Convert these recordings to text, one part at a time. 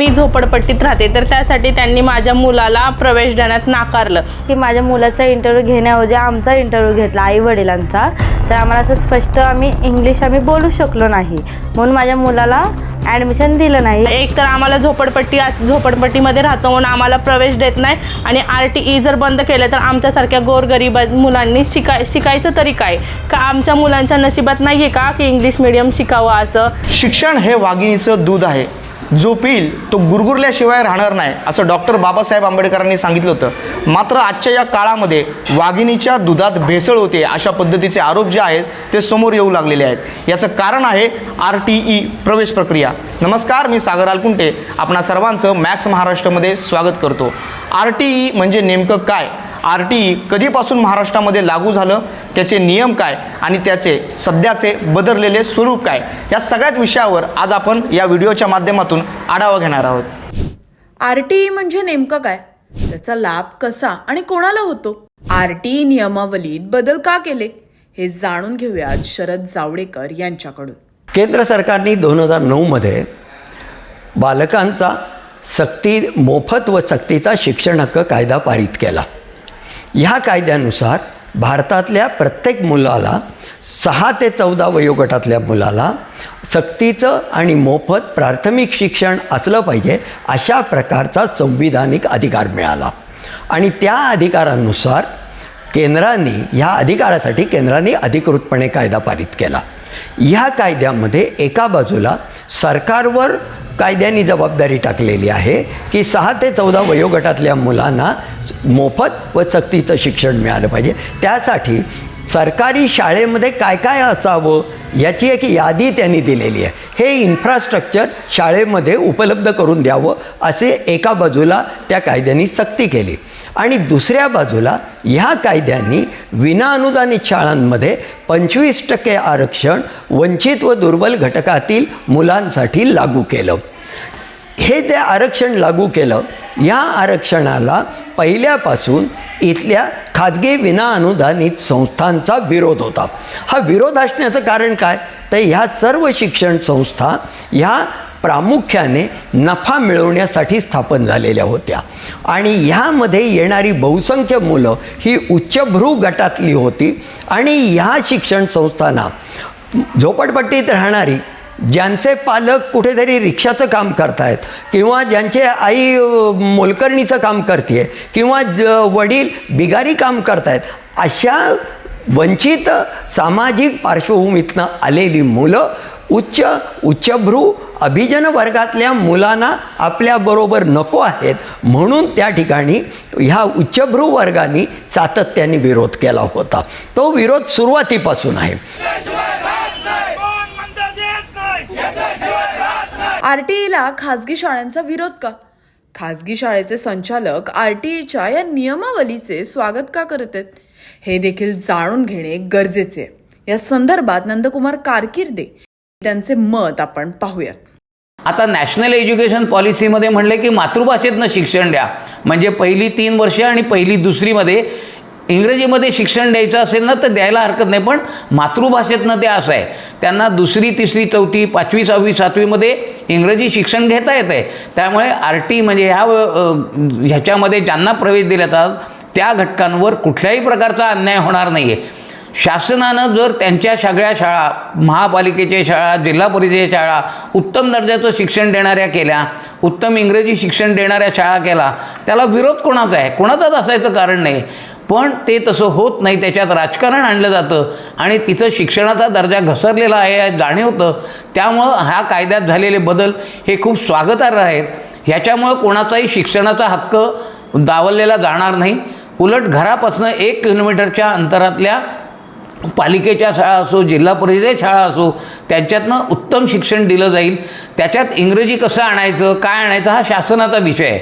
मी झोपडपट्टीत राहते तर त्यासाठी त्यांनी माझ्या मुलाला प्रवेश देण्यात नाकारलं. की माझ्या मुलाचा इंटरव्ह्यू घेण्याऐवजी आमचा इंटरव्ह्यू घेतला आई वडिलांचा तर आम्हाला असं स्पष्ट आम्ही इंग्लिश आम्ही बोलू शकलो नाही. म्हणून माझ्या मुलाला ॲडमिशन दिलं नाही. एक तर आम्हाला झोपडपट्टी आज झोपडपट्टीमध्ये राहतो म्हणून आम्हाला प्रवेश देत नाही. आणि आर टी ई जर बंद केलं तर आमच्यासारख्या गोरगरीब मुलांनी शिकाय शिकायचं तरी काय? का आमच्या मुलांच्या नशिबात नाही आहे का की इंग्लिश मिडियम शिकावं असं? शिक्षण हे वाघिणीचं दूध आहे. जो पिईल तो गुरगुरल्याशिवाय राहणार नाही असं डॉक्टर बाबासाहेब आंबेडकरांनी सांगितलं होतं. मात्र आजच्या या काळामध्ये वाघिणीच्या दुधात भेसळ होते अशा पद्धतीचे आरोप जे आहेत ते समोर येऊ लागलेले आहेत. याचं कारण आहे आर टी ई प्रवेश प्रक्रिया. नमस्कार मी सागर आलकुंटे. आपणा सर्वांचं मॅक्स महाराष्ट्रामध्ये स्वागत करतो. आर टी ई म्हणजे नेमकं काय? आर टी ई कधीपासून महाराष्ट्रामध्ये लागू झालं? त्याचे नियम काय? आणि त्याचे सध्याचे बदललेले स्वरूप काय? या सगळ्याच विषयावर आज आपण या व्हिडिओच्या माध्यमातून आढावा घेणार आहोत. आर टी ई म्हणजे नेमकं काय? त्याचा लाभ कसा आणि कोणाला होतो? आर टी ई नियमावलीत बदल का केले? हे जाणून घेऊयात शरद जावडेकर यांच्याकडून. केंद्र सरकारने दोन हजार नऊमध्ये बालकांचा सक्ती मोफत व सक्तीचा शिक्षण हक्क कायदा पारित केला. ह्या कायद्यानुसार भारतातल्या प्रत्येक मुलाला सहा ते चौदा वयोगटातल्या मुलाला सक्तीचं आणि मोफत प्राथमिक शिक्षण असलं पाहिजे अशा प्रकारचा संविधानिक अधिकार मिळाला. आणि त्या अधिकारानुसार केंद्राने ह्या अधिकारासाठी केंद्राने अधिकृतपणे कायदा पारित केला. ह्या कायद्यामध्ये एका बाजूला सरकारवर कायद्याने जबाबदारी टाकलेली आहे की सहा ते चौदा वयोगटातल्या मुलांना मोफत व सक्तीचं शिक्षण मिळालं पाहिजे. त्यासाठी सरकारी शाळेमध्ये काय काय असावं याची एक यादी त्यांनी दिलेली आहे. हे इन्फ्रास्ट्रक्चर शाळेमध्ये उपलब्ध करून द्यावं असे एका बाजूला त्या कायद्यांनी सक्ती केली. आणि दुसऱ्या बाजूला ह्या कायद्यांनी विनाअनुदानित शाळांमध्ये पंचवीस टक्के आरक्षण वंचित व दुर्बल घटकातील मुलांसाठी लागू केलं. हे ते आरक्षण लागू केलं या आरक्षणाला पहिल्यापासून इथल्या खाजगी विनाअनुदानित संस्थांचा विरोध होता. हा विरोध असण्याचं कारण काय? तर ह्या सर्व शिक्षण संस्था ह्या प्रामुख्याने नफा मिळवण्यासाठी स्थापन झालेल्या होत्या. आणि ह्यामध्ये येणारी बहुसंख्य मुलं ही उच्चभ्रू गटातली होती आणि ह्या शिक्षण संस्थांना झोपडपट्टीत राहणारी ज्यांचे पालक कुठेतरी रिक्षाचं काम करतायत किंवा ज्यांचे आई मोलकर्णीचं मोलकरणीचं काम करते किंवा ज- वडील बिगारी काम करतायत अशा वंचित सामाजिक पार्श्वभूमीतनं आलेली मुलं उच्च उच्चभ्रू अभिजन वर्गातल्या मुलांना आपल्याबरोबर नको आहेत. म्हणून त्या ठिकाणी ह्या उच्चभ्रू वर्गाने सातत्याने विरोध केला होता. तो विरोध सुरुवातीपासून आहे. आर टी ईला खाजगी शाळांचा विरोध का? खाजगी शाळेचे संचालक आर टी ईच्या या नियमावलीचे स्वागत का करत आहेत? हे देखील जाणून घेणे गरजेचे आहे. या संदर्भात नंदकुमार कारकिर्दे त्यांचे मत आपण पाहूयात. आता नॅशनल एज्युकेशन पॉलिसीमध्ये म्हणले की मातृभाषेतनं शिक्षण द्या. म्हणजे पहिली तीन वर्ष आणि पहिली दुसरीमध्ये इंग्रजीमध्ये शिक्षण द्यायचं असेल ना तर द्यायला हरकत नाही. पण मातृभाषेतनं ते असं आहे. त्यांना दुसरी तिसरी चौथी पाचवी सहावी सातवीमध्ये इंग्रजी शिक्षण घेता येतं आहे त्यामुळे आर टी म्हणजे ह्या ह्याच्यामध्ये ज्यांना प्रवेश दिला जातात त्या घटकांवर कुठल्याही प्रकारचा अन्याय होणार नाही आहे शासनानं जर त्यांच्या सगळ्या शाळा महापालिकेच्या शाळा जिल्हा परिषदेच्या शाळा उत्तम दर्जाचं शिक्षण देणाऱ्या केल्या उत्तम इंग्रजी शिक्षण देणाऱ्या शाळा केला त्याला विरोध कोणाचा आहे? कोणाचाच असायचं कारण नाही. पण ते तसं होत नाही त्याच्यात राजकारण आणलं जातं आणि तिथं शिक्षणाचा दर्जा घसरलेला आहे जाणीवतं. त्यामुळं ह्या कायद्यात झालेले बदल हे खूप स्वागतार्ह आहेत. ह्याच्यामुळं कोणाचाही शिक्षणाचा हक्क दावललेला जाणार नाही. उलट घरापासून एक किलोमीटरच्या अंतरातल्या पालिकेच्या शाळा असो जिल्हा परिषदेच्या शाळा असो त्यांच्यातनं उत्तम शिक्षण दिलं जाईल. त्याच्यात इंग्रजी कसं आणायचं काय आणायचं हा शासनाचा विषय आहे.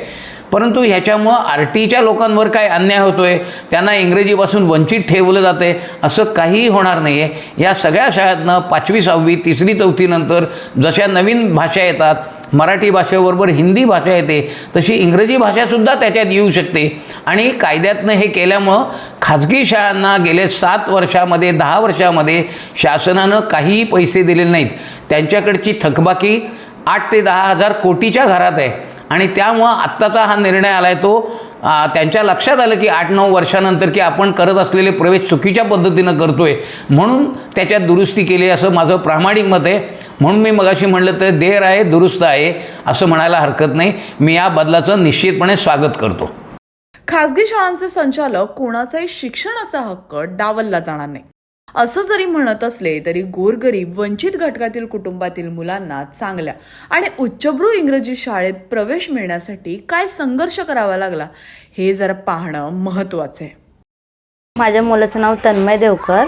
परंतु ह्याच्यामुळं आर टीच्या लोकांवर काय अन्याय होतो आहे त्यांना इंग्रजीपासून वंचित ठेवलं जातं आहे असं काहीही होणार नाही आहे या सगळ्या शाळेतनं पाचवी सहावी तिसरी चौथीनंतर जशा नवीन भाषा येतात मराठी भाषेबरोबर हिंदी भाषा येते तशी इंग्रजी भाषासुद्धा त्याच्यात येऊ शकते. आणि कायद्यातनं हे केल्यामुळं खाजगी शाळांना गेले सात वर्षामध्ये दहा वर्षामध्ये शासनानं काहीही पैसे दिलेले नाहीत. त्यांच्याकडची थकबाकी आठ ते दहा हजार कोटीच्या घरात आहे. आणि त्यामुळं आत्ताचा हा निर्णय आला आहे तो त्यांच्या लक्षात आलं की आठ नऊ वर्षानंतर की आपण करत असलेले प्रवेश चुकीच्या पद्धतीनं करतो आहे म्हणून त्याच्यात दुरुस्ती केली असं माझं प्रामाणिक मत आहे. म्हणून मी मगाशी म्हणलं तर देर आहे दुरुस्त आहे असं म्हणायला हरकत नाही. मी या बदलाचं निश्चितपणे स्वागत करतो. खासगी शाळांचे संचालक कोणाचाही शिक्षणाचा हक्क डावलला जाणार नाही. असं जरी म्हणत असले तरी गोरगरीब वंचित घटकातील कुटुंबातील मुलांना चांगल्या आणि उच्चभ्रू इंग्रजी शाळेत प्रवेश मिळण्यासाठी काय संघर्ष करावा लागला हे जरा पाहणं महत्वाचं आहे. माझ्या मुलाचं नाव तन्मय देवकर.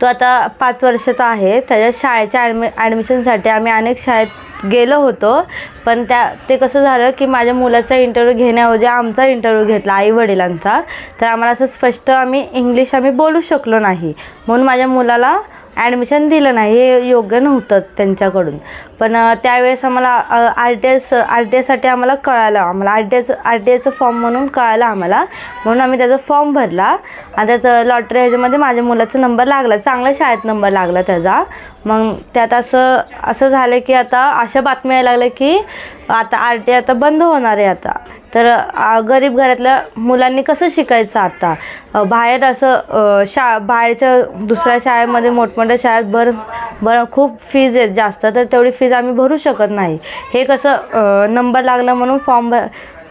तो आता पाच वर्षाचा आहे. त्याच्या शाळेच्या ॲडमि ॲडमिशनसाठी आम्ही अनेक शाळेत गेलो होतो. पण त्या ते कसं झालं की माझ्या मुलाचा इंटरव्ह्यू घेण्याऐवजी आमचा इंटरव्ह्यू घेतला आई वडिलांचा तर आम्हाला असं स्पष्ट आम्ही इंग्लिश आम्ही बोलू शकलो नाही. म्हणून माझ्या मुलाला ॲडमिशन दिलं नाही हे योग्य नव्हतं त्यांच्याकडून. पण त्यावेळेस आम्हाला R T S R T एससाठी आम्हाला कळालं. आम्हाला R T S R T एसचं फॉर्म म्हणून कळालं आम्हाला. म्हणून आम्ही त्याचा फॉर्म भरला. आणि त्याचं लॉटरी ह्याच्यामध्ये माझ्या मुलाचा नंबर लागला. चांगल्या शाळेत नंबर लागला त्याचा. मग त्यात असं असं झालं की आता अशा बातम्या यायला लागल्या की आता आर टी आता बंद होणार आहे आता. तर गरीब घरातल्या मुलांनी कसं शिकायचं आता? बाहेर असं शा बाहेरच्या दुसऱ्या शाळेमध्ये मोठमोठ्या शाळेत बर खूप फीज आहेत जास्त तर तेवढी फीज आम्ही भरू शकत नाही. हे कसं नंबर लागला म्हणून फॉर्म भ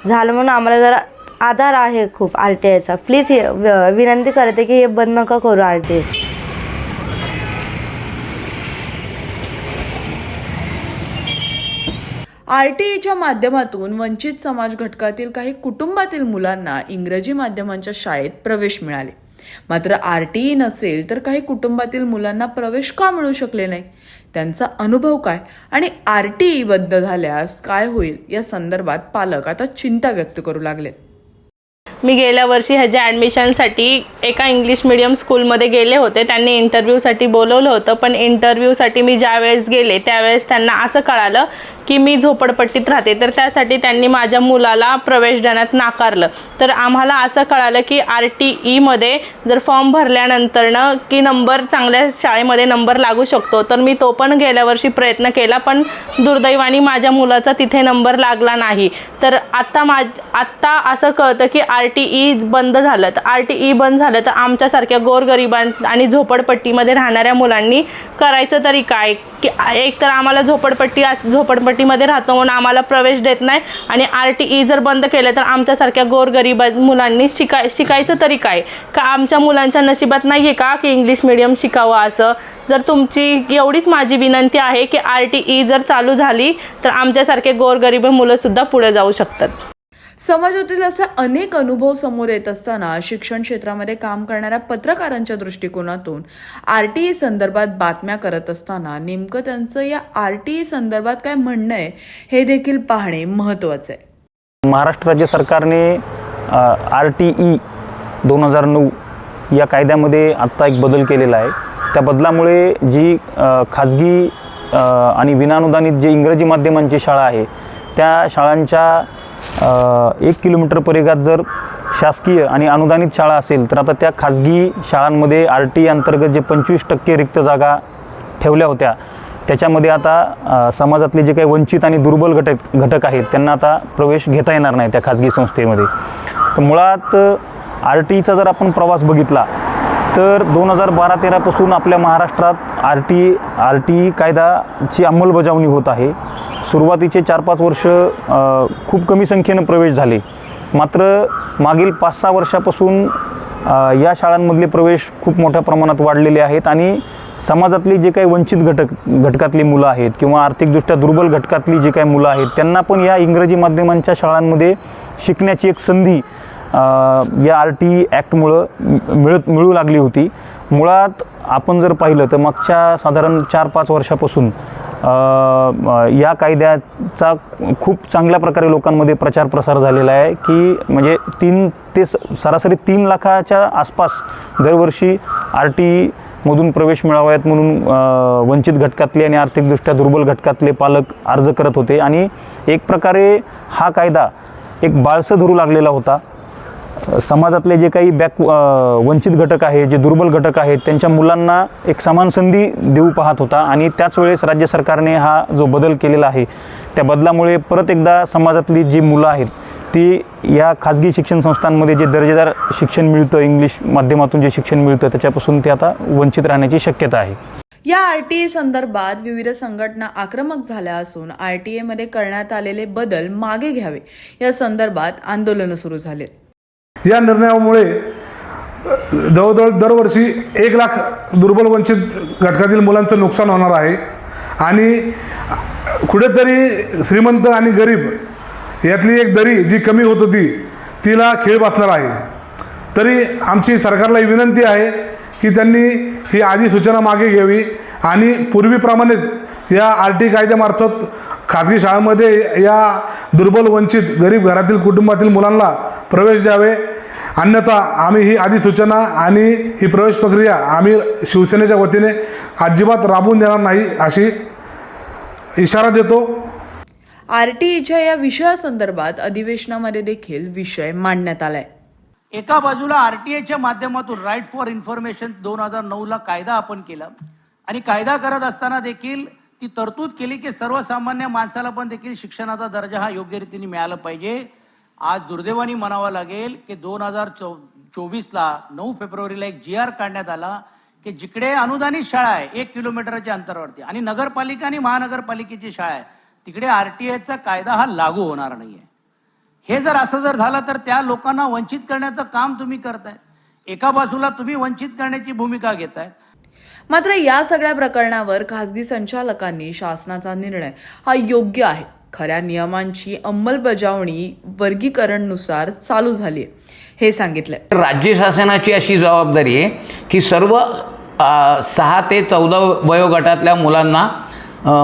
झालं म्हणून आम्हाला जरा आधार आहे खूप आर टी आयचा प्लीज हे व- विनंती करते की हे बंद नका करू R T I R T ईच्या माध्यमातून वंचित समाज घटकातील काही कुटुंबातील मुलांना इंग्रजी माध्यमांच्या शाळेत प्रवेश मिळाले. मात्र आर टी ई नसेल तर काही कुटुंबातील मुलांना प्रवेश का मिळू शकले नाही? त्यांचा अनुभव काय? आणि आर टी ई बंद झाल्यास काय होईल? या संदर्भात पालक आता चिंता व्यक्त करू लागलेत. मी गेल्या वर्षी ह्याच्या ॲडमिशनसाठी एका इंग्लिश मिडियम स्कूलमध्ये गेले होते. त्यांनी इंटरव्ह्यूसाठी बोलवलं होतं पण इंटरव्ह्यूसाठी मी ज्यावेळेस गेले त्यावेळेस त्यांना असं कळालं की मी झोपडपट्टीत राहते. तर त्यासाठी त्यांनी माझ्या मुलाला प्रवेश देण्यात नाकारलं. तर आम्हाला असं कळालं की आर टी ईमध्ये जर फॉर्म भरल्यानंतरनं की नंबर चांगल्या शाळेमध्ये नंबर लागू शकतो तर मी तो पण गेल्या वर्षी प्रयत्न केला पण दुर्दैवाने माझ्या मुलाचा तिथे नंबर लागला नाही. तर आत्ता माझ आत्ता असं कळतं की आर टी ई बंद झालं तर आर टी ई बंद झालं तर आमच्यासारख्या गोरगरिबां आणि झोपडपट्टीमध्ये राहणाऱ्या मुलांनी करायचं तरी काय? की एक तर आम्हाला झोपडपट्टी अस- झोपडपट्टीमध्ये राहतो म्हणून आम्हाला प्रवेश देत नाही आणि आर टी ई जर बंद केलं तर आमच्यासारख्या गोरगरिबा मुलांनी शिकाय शिकायचं तरी काय? का आमच्या मुलांच्या नशिबात नाही आहे का की इंग्लिश मिडियम शिकावं असं? जर तुमची एवढीच माझी विनंती आहे की आर टी ई जर चालू झाली तर आमच्यासारखे गोरगरीब मुलंसुद्धा पुढे जाऊ शकतात. समाजातील असे अनेक अनुभव समोर येत असताना शिक्षण क्षेत्रामध्ये काम करणाऱ्या पत्रकारांच्या दृष्टिकोनातून आर टी ई संदर्भात बातम्या करत असताना नेमकं त्यांचं या आर टी ई संदर्भात काय म्हणणं आहे हे देखील पाहणे महत्त्वाचं आहे. महाराष्ट्र राज्य सरकारने आर टी ई दोन हजार नऊ या कायद्यामध्ये आत्ता एक बदल केलेला आहे. त्या बदलामुळे जी खाजगी आणि विनानुदानित जे इंग्रजी माध्यमांची शाळा आहे त्या शाळांच्या एक किलोमीटर परिघात जर शासकीय आणि अनुदानित शाळा असेल तर आता त्या खाजगी शाळांमध्ये आर टी अंतर्गत जे पंचवीस टक्के रिक्त जागा ठेवल्या होत्या त्याच्यामध्ये आता समाजातले जे काही वंचित आणि दुर्बल घटक घटक आहेत त्यांना आता प्रवेश घेता येणार नाही त्या खाजगी संस्थेमध्ये. तर मुळात आर टीचा जर आपण प्रवास बघितला तर दोन हजार बारा तेरापासून आपल्या महाराष्ट्रात आर टी आर टी कायदाची अंमलबजावणी होत आहे. सुरुवातीचे चार पाच वर्ष खूप कमी संख्येनं प्रवेश झाले. मात्र मागील पाच सहा वर्षापासून या शाळांमधले प्रवेश खूप मोठ्या प्रमाणात वाढलेले आहेत आणि समाजातली जे काही वंचित घटक घटकातली मुलं आहेत किंवा आर्थिकदृष्ट्या दुर्बल घटकातली जी काही मुलं आहेत त्यांना पण या इंग्रजी माध्यमांच्या शाळांमध्ये शिकण्याची एक संधी या आर टी ॲक्टमुळं मिळत मिळू लागली होती. मुळात आपण जर पाहिलं तर मागच्या साधारण चार पाच वर्षापासून या कायद्याचा खूप चांगल्या प्रकारे लोकांमध्ये प्रचार प्रसार झालेला आहे की म्हणजे तीन ते स- सरासरी तीन लाखाच्या आसपास दरवर्षी आर टी मधून प्रवेश मिळावायत म्हणून वंचित घटकातले आणि आर्थिकदृष्ट्या दुर्बल घटकातले पालक अर्ज करत होते. आणि एक प्रकारे हा कायदा एक बाळसं धरू लागलेला होता. समाजातले जे काही बॅक वंचित घटक आहेत जे दुर्बल घटक आहेत त्यांच्या मुलांना एक समान संधी देऊ पाहत होता आणि त्याच वेळेस राज्य सरकारने हा जो बदल केलेला आहे त्या बदलामुळे परत एकदा समाजातली जी मुलं आहेत ती या खाजगी शिक्षण संस्थांमध्ये जे दर्जेदार शिक्षण मिळतं इंग्लिश माध्यमातून जे शिक्षण मिळतं त्याच्यापासून ते आता वंचित राहण्याची शक्यता आहे. या आर टी ए संदर्भात विविध संघटना आक्रमक झाल्या असून आर टी एमध्ये करण्यात आलेले बदल मागे घ्यावे या संदर्भात आंदोलनं सुरू झालेत. या निर्णयामुळे जवळजवळ दरवर्षी एक लाख दुर्बल वंचित घटकातील मुलांचं नुकसान होणार आहे. आणि कुठेतरी श्रीमंत आणि गरीब यातली एक दरी जी कमी होत होती तिला खेळ बसणार आहे. तरी आमची सरकारला ही विनंती आहे की त्यांनी ही आधी सूचना मागे घ्यावी आणि पूर्वीप्रमाणेच या आर टी कायद्यामार्फत खाजगी शाळांमध्ये या दुर्बल वंचित गरीब घरातील कुटुंबातील मुलांना प्रवेश द्यावे. अन्यथा आम्ही ही अधिसूचना आणि ही प्रवेश प्रक्रिया आम्ही शिवसेनेच्या वतीने अजिबात राबवून देणार नाही अशी इशारा देतो. आर टी एच्या या विषयासंदर्भात अधिवेशनामध्ये देखील विषय मांडण्यात आलाय. एका बाजूला आर टी आयच्या माध्यमातून राईट फॉर इन्फॉर्मेशन दोन हजार नऊला कायदा आपण केला आणि कायदा करत असताना देखील ती तरतूद केली की सर्वसामान्य माणसाला पण देखील शिक्षणाचा दर्जा हा योग्य रीतीने मिळाला पाहिजे. आज दुर्दैवाने म्हणावं लागेल की दोन हजार चौ चोवीसला नऊ फेब्रुवारीला एक जी आर काढण्यात आला की जिकडे अनुदानित शाळा आहे एक किलोमीटरच्या अंतरावरती आणि नगरपालिका आणि महानगरपालिकेची शाळा आहे तिकडे आर टी आयचा कायदा हा लागू होणार नाही आहे हे जर असं जर झालं तर त्या लोकांना वंचित करण्याचं काम तुम्ही करताय. एका बाजूला तुम्ही वंचित करण्याची भूमिका घेताय. मात्र या सगळ्या प्रकरणावर खासगी संचालकांनी शासनाचा निर्णय हा योग्य आहे. खऱ्या नियमांची अंमलबजावणी वर्गीकरणनुसार चालू झाली आहे. हे सांगितलं राज्य शासनाची अशी जबाबदारी आहे की सर्व सहा ते चौदा वयोगटातल्या मुलांना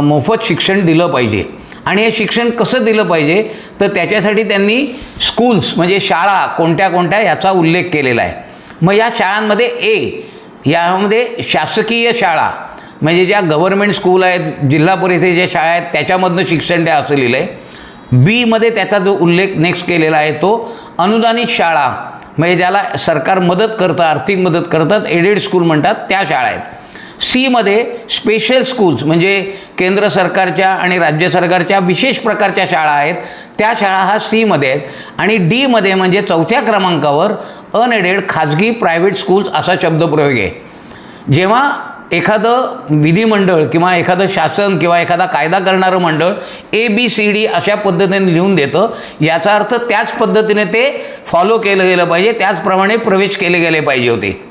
मोफत शिक्षण दिलं पाहिजे. आणि हे शिक्षण कसं दिलं पाहिजे? तर त्याच्यासाठी त्यांनी स्कूल्स म्हणजे शाळा कोणत्या कोणत्या याचा उल्लेख केलेला आहे. मग या शाळांमध्ये ए यामध्ये शासकीय शाळा म्हणजे ज्या गव्हर्मेंट स्कूल आहेत जिल्हा परिषदेच्या शाळा आहेत त्याच्यामधनं शिक्षण द्या असं लिहिलं आहे बीमध्ये त्याचा जो उल्लेख नेक्स्ट केलेला आहे तो अनुदानित शाळा. म्हणजे ज्याला सरकार मदत करतं आर्थिक मदत करतात एडेड स्कूल म्हणतात त्या शाळा आहेत. सीमध्ये स्पेशल स्कूल्स म्हणजे केंद्र सरकारच्या आणि राज्य सरकारच्या विशेष प्रकारच्या शाळा आहेत त्या शाळा हा सीमध्ये आहेत. आणि डीमध्ये म्हणजे चौथ्या क्रमांकावर अनएडेड खाजगी प्रायव्हेट स्कूल्स असा शब्दप्रयोग आहे. जेव्हा एखादं विधिमंडळ किंवा एखादं शासन किंवा एखादा कायदा करणारं मंडळ ए बी सी डी अशा पद्धतीने लिहून देतं. याचा अर्थ त्याच पद्धतीने ते फॉलो केलं गेलं पाहिजे. त्याचप्रमाणे प्रवेश केले गेले पाहिजे होते.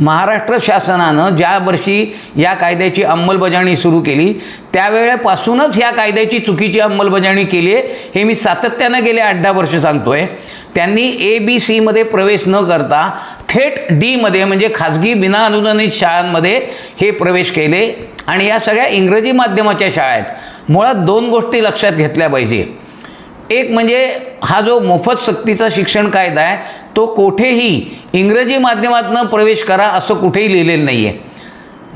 महाराष्ट्र शासनानं ज्या वर्षी या कायद्याची अंमलबजावणी सुरू केली त्यावेळेपासूनच या कायद्याची चुकीची अंमलबजावणी केली आहे. हे मी सातत्यानं गेले आठ दहा वर्ष सांगतो आहे त्यांनी ए बी सीमध्ये प्रवेश न करता थेट डीमध्ये म्हणजे खाजगी बिना अनुदानित शाळांमध्ये हे प्रवेश केले. आणि या सगळ्या इंग्रजी माध्यमाच्या शाळा आहेत मुळात दोन गोष्टी लक्षात घेतल्या पाहिजे. एक म्हणजे हा जो मोफत सक्तीचा शिक्षण कायदा आहे तो कोठेही इंग्रजी माध्यमातून प्रवेश करा असं कुठेही लिहिलेलं नाही आहे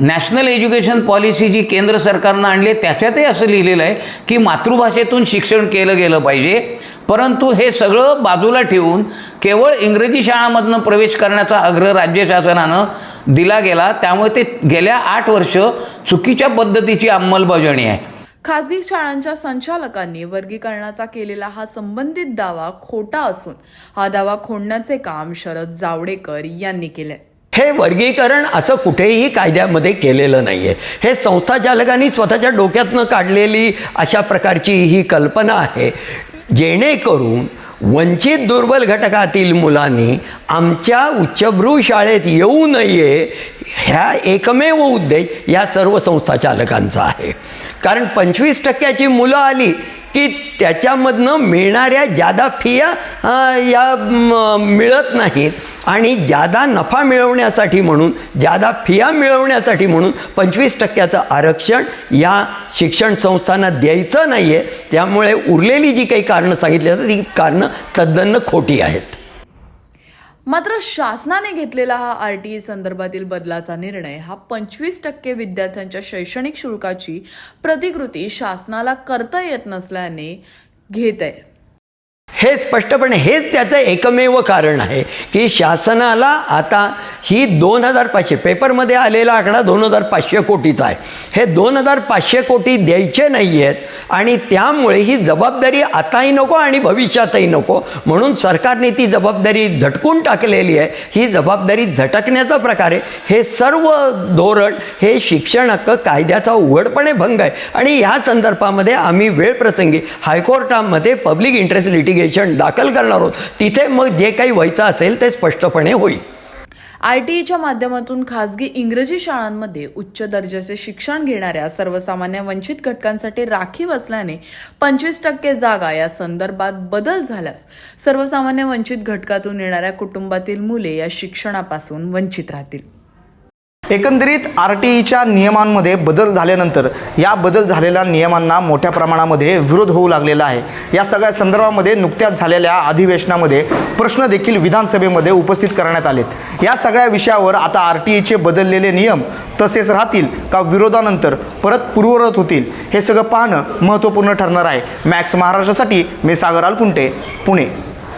नॅशनल एज्युकेशन पॉलिसी जी केंद्र सरकारनं आणली आहे त्याच्यातही असं लिहिलेलं आहे की मातृभाषेतून शिक्षण केलं गेलं पाहिजे. परंतु हे सगळं बाजूला ठेवून केवळ इंग्रजी शाळांमधनं प्रवेश करण्याचा आग्रह राज्य शासनानं दिला गेला. त्यामुळे ते गेल्या आठ वर्ष चुकीच्या पद्धतीची अंमलबजावणी आहे. खासगी शाळांच्या संचालकांनी वर्गीकरणाचा केलेला हा संबंधित दावा खोटा असून हा दावा खोडण्याचे काम शरद जावडेकर यांनी केलंय. हे वर्गीकरण असं कुठेही कायद्यामध्ये केलेलं नाही आहे हे संस्थाचालकांनी स्वतःच्या डोक्यातनं काढलेली अशा प्रकारची ही कल्पना आहे. जेणेकरून वंचित दुर्बल घटकातील मुलांनी आमच्या उच्चभ्रू शाळेत येऊ नये ह्या एकमेव उद्देश या सर्व संस्थाचालकांचा आहे. कारण पंचवीस टक्क्याची मुलं आली की त्याच्यामधनं मिळणाऱ्या जादा फिया या म, मिळत नाहीत. आणि जादा नफा मिळवण्यासाठी म्हणून जादा फिया मिळवण्यासाठी म्हणून पंचवीस टक्क्याचं आरक्षण या शिक्षण संस्थांना द्यायचं नाही आहे त्यामुळे उरलेली जी काही कारणं सांगितली जातात ती कारणं तद्दन्न खोटी आहेत. मात्र शासनाने घेतलेला हा आर टी ई संदर्भातील बदलाचा निर्णय हा पंचवीस टक्के विद्यार्थ्यांच्या शैक्षणिक शुल्काची प्रतिकृती शासनाला करता येत नसल्याने घेत आहे. हे स्पष्टपणे हेच त्याचं एकमेव कारण आहे की शासनाला आता ही दोन हजार पाचशे पेपरमध्ये आलेला आकडा दोन हजार पाचशे कोटीचा आहे. हे दोन हजार पाचशे कोटी द्यायचे नाही आहेत आणि त्यामुळे ही जबाबदारी आताही नको आणि भविष्यातही नको. म्हणून सरकारने ती जबाबदारी झटकून टाकलेली आहे. ही जबाबदारी झटकण्याचा प्रकार आहे. हे सर्व धोरण हे शिक्षण हक्क कायद्याचा उघडपणे भंग आहे. आणि या संदर्भामध्ये आम्ही वेळप्रसंगी हायकोर्टामध्ये पब्लिक इंटरेस्ट लिटिगेशन दाखल करणार आहोत. तिथे मग जे काही व्हायचं असेल ते स्पष्टपणे होईल. आय टी ईच्या माध्यमातून खासगी इंग्रजी शाळांमध्ये उच्च दर्जाचे शिक्षण घेणाऱ्या सर्वसामान्य वंचित घटकांसाठी राखीव असल्याने पंचवीस टक्के जागा या संदर्भात बदल झाल्यास सर्वसामान्य वंचित घटकातून येणाऱ्या कुटुंबातील मुले या शिक्षणापासून वंचित राहतील. एकंदरीत आर टी ईच्या नियमांमध्ये बदल झाल्यानंतर या बदल झालेल्या नियमांना मोठ्या प्रमाणामध्ये विरोध होऊ लागलेला आहे. या सगळ्या संदर्भामध्ये नुकत्याच झालेल्या अधिवेशनामध्ये प्रश्न देखील विधानसभेमध्ये उपस्थित करण्यात आलेत. या सगळ्या विषयावर आता आर टी ईचे बदललेले नियम तसेच राहतील का विरोधानंतर परत पूर्वरत होतील हे सगळं पाहणं महत्त्वपूर्ण ठरणार आहे. मॅक्स महाराष्ट्रासाठी मी सागर आलकुंटे पुणे.